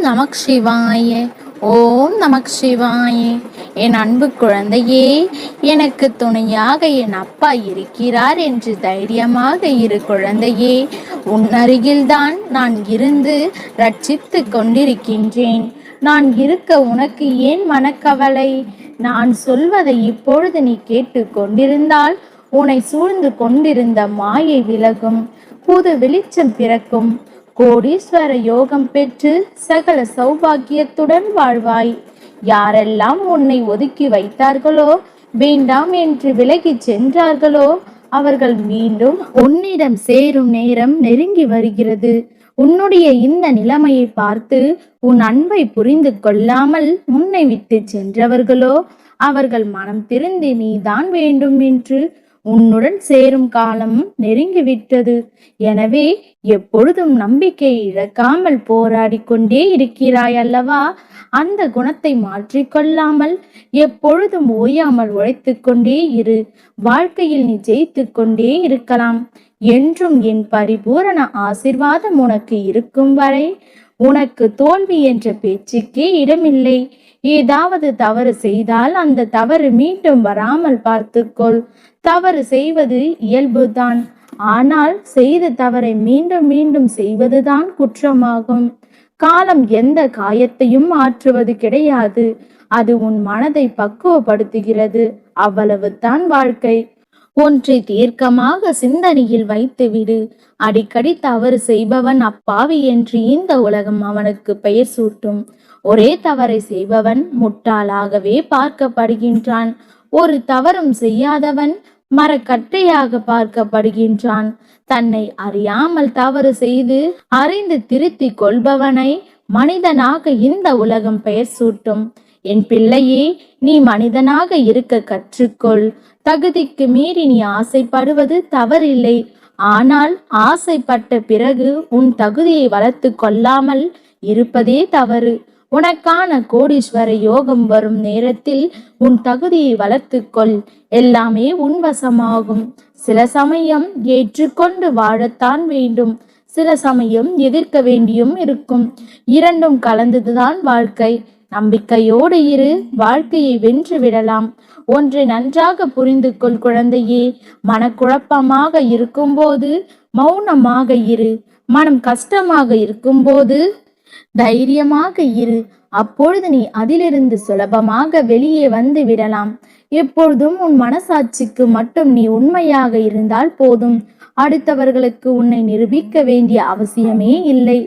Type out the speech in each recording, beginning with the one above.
நமக் சிவாய ஓம் நமக் சிவாயே. என் அன்பு குழந்தையே எனக்கு துணையாக என் அப்பா இருக்கிறார் என்று தைரியமாக இரு குழந்தையே. உன் அருகில்தான் நான் இருந்து ரட்சித்து கொண்டிருக்கின்றேன். நான் இருக்க உனக்கு ஏன் மனக்கவலை? நான் சொல்வதை இப்பொழுது நீ கேட்டு கொண்டிருந்தால் உன்னை சூழ்ந்து கொண்டிருந்த மாயை விலகும் புது வெளிச்சம் பிறக்கும். கோடீஸ்வர யோகம் பெற்று சகல சௌபாக்கியத்துடன் வாழ்வாய். யாரெல்லாம் உன்னை ஒதுக்கி வைத்தார்களோ வேண்டாம் என்று விலகி சென்றார்களோ அவர்கள் மீண்டும் உன்னிடம் சேரும் நேரம் நெருங்கி வருகிறது. உன்னுடைய இந்த நிலைமையை பார்த்து உன் அன்பை புரிந்து கொள்ளாமல் உன்னை விட்டு சென்றவர்களோ அவர்கள் மனம் திருந்தி நீதான் வேண்டும் என்று உன்னுடன் சேரும் காலம் நெருங்கிவிட்டது. எனவே எப்பொழுதும் நம்பிக்கை இழக்காமல் போராடி கொண்டே இருக்கிறாய் அல்லவா அந்த குணத்தை மாற்றிக்கொள்ளாமல் எப்பொழுதும் ஓயாமல் உழைத்து கொண்டே இரு. வாழ்க்கையில் நீ ஜெயித்து கொண்டே இருக்கலாம். என்றும் என் பரிபூரண ஆசிர்வாதம் உனக்கு இருக்கும் வரை உனக்கு தோல்வி என்ற பேச்சுக்கே இடமில்லை. ஏதாவது தவறு செய்தால் அந்த தவறு மீண்டும் வராமல் பார்த்துக்கொள். தவறு செய்வது இயல்புதான். ஆனால் செய்த தவறை மீண்டும் மீண்டும் செய்வதுதான் குற்றமாகும். காலம் எந்த காயத்தையும் ஆற்றுவது கிடையாது. அது உன் மனதை பக்குவப்படுத்துகிறது. அவ்வளவுதான் வாழ்க்கை. ஒன்றை தீர்க்கமாக சிந்தனையில் வைத்துவிடு. அடிக்கடி தவறு செய்பவன் அப்பாவி என்று இந்த உலகம் அவனுக்கு பெயர் சூட்டும். ஒரே தவறை செய்பவன் முட்டாளாகவே பார்க்கப்படுகின்றான். ஒரு தவறும் செய்யாதவன் மரக்கட்டையாக பார்க்கப்படுகின்றான். தன்னை அறியாமல் தவறு செய்து அறிந்து திருத்திக் கொள்பவனை மனிதனாக இந்த உலகம் பெயர் சூட்டும். என் பிள்ளையே நீ மனிதனாக இருக்க கற்றுக்கொள். தகுதிக்கு மீறி நீ ஆசைப்படுவது தவறில்லை. ஆனால் ஆசைப்பட்ட பிறகு உன் தகுதியை வளர்த்து கொள்ளாமல் இருப்பதே தவறு. உனக்கான கோடீஸ்வர யோகம் வரும் நேரத்தில் உன் தகுதியை வளர்த்துக்கொள் எல்லாமே உன் வசமாகும். சில சமயம் ஏற்றுக்கொண்டு வாழத்தான் வேண்டும். சில சமயம் எதிர்க்க வேண்டியும் இருக்கும். இரண்டும் கலந்ததுதான் வாழ்க்கை. நம்பிக்கையோடு இரு வாழ்க்கையை வென்று விடலாம். ஒன்றை நன்றாக புரிந்து கொள் குழந்தையே. மனக்குழப்பமாக இருக்கும்போது மௌனமாக இரு. மனம் கஷ்டமாக இருக்கும்போது தைரியமாக இரு. அப்பொழுது நீ அதிலிருந்து சுலபமாக வெளியே வந்து விடலாம். எப்பொழுதும் உன் மனசாட்சிக்கு மட்டும் நீ உண்மையாக இருந்தால் போதும். அடுத்தவர்களுக்கு உன்னை நிரூபிக்க வேண்டிய அவசியமே இல்லை.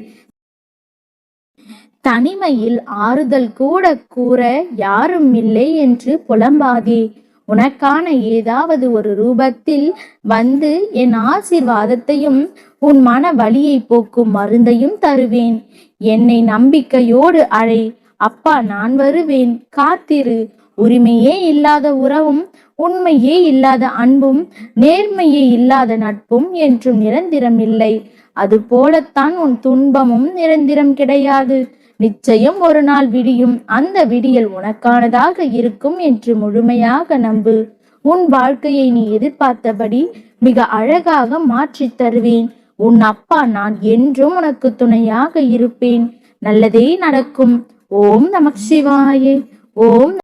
தனிமையில் ஆறுதல் கூட கூற யாரும் இல்லை என்று புலம்பாதே. உனக்கான ஏதாவது ஒரு ரூபத்தில் வந்து என் ஆசிர்வாதத்தையும் உன் மன வழியை போக்கும் மருந்தையும் தருவேன். என்னை நம்பிக்கையோடு அழை. அப்பா நான் வருவேன். காத்திரு. உரிமையே இல்லாத உறவும் உண்மையே இல்லாத அன்பும் நேர்மையே இல்லாத நட்பும் என்றும் நிரந்தரம் இல்லை. அது போலத்தான் உன் துன்பமும் நிரந்தரம் கிடையாது. நிச்சயம் ஒரு நாள் விடியும். அந்த விடியல் உனக்கானதாக இருக்கும் என்று முழுமையாக நம்பு. உன் வாழ்க்கையை நீ எதிர்பார்த்தபடி மிக அழகாக மாற்றித் தருவேன். உன் அப்பா நான் என்றும் உனக்கு துணையாக இருப்பேன். நல்லதே நடக்கும். ஓம் நமக் சிவாயே. ஓம்